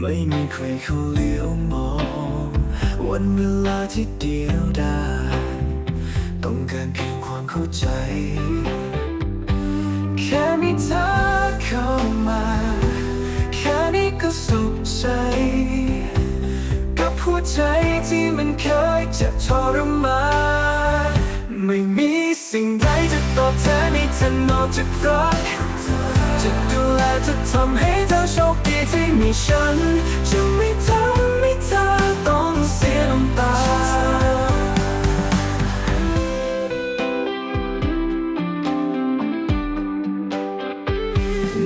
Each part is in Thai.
ไม่มีใครเขาเลี้ยวมอง วันเวลาที่เดียวดายต้องการเพียงความเข้าใจ แค่มีเธอเข้ามา แค่นี้ก็สุขใจ กับหัวใจที่มันเคยเจ็บทรมานไม่มีสิ่งใดจะตอบแทนในเธอนอกจากรัก จะดูแลจะทำให้เธอโชคดีที่มีฉัน จะไม่ทำให้เธอต้องเสียน้ำตา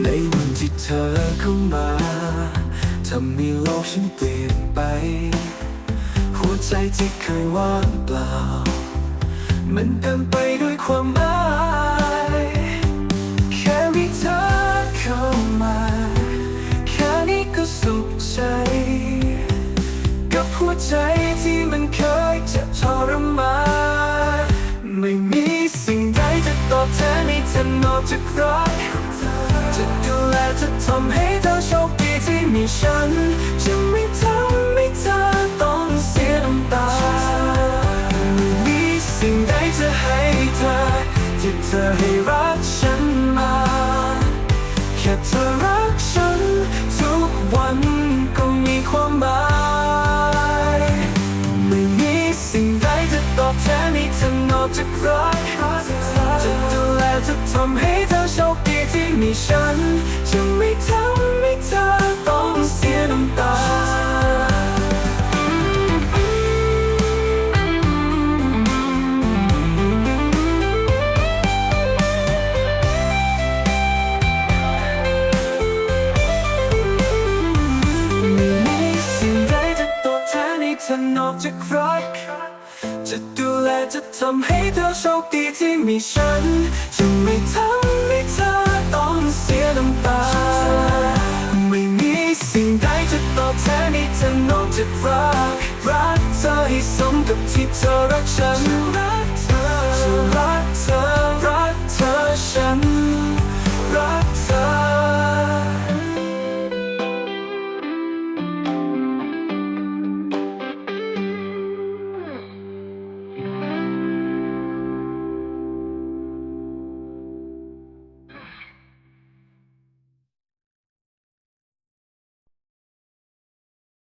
ในวันที่เธอเข้ามาทำให้โลกฉันเปลี่ยนไป หัวใจที่เคยว่างเปล่า มันเต็มไปด้วยความหมา ใจ กับหัวใจที่มันเคยเจ็บทรมานไม่มีสิ่งใดจะตอบแทนในเธอนอกจากรักจะดูแลจะทำให้เธอโชคดีที่มีฉัน จะไม่ทำให้เธอต้องเสียน้ำตาไม่มีสิ่งใดจะให้เธอ ที่เธอให้รักฉันมา แค่เธอรักฉันทุกวัน ความหมายไม่มีสิ่งใดจะตอบแทนให้เธอนอกจากรักจะดูแลจะทำให้เธอโชคดีที่มีฉัน จะไม่ทำให้เธอต้องเสียน้ำตา เธอนอกจากรัก จะดูแลจะทำให้เธอโชคดีที่มีฉัน จะไม่ทำให้เธอต้องเสียน้ำตา ไม่มีสิ่งใดจะตอบแทนให้เธอนอกจากรัก รักเธอให้สมกับที่เธอรักฉัน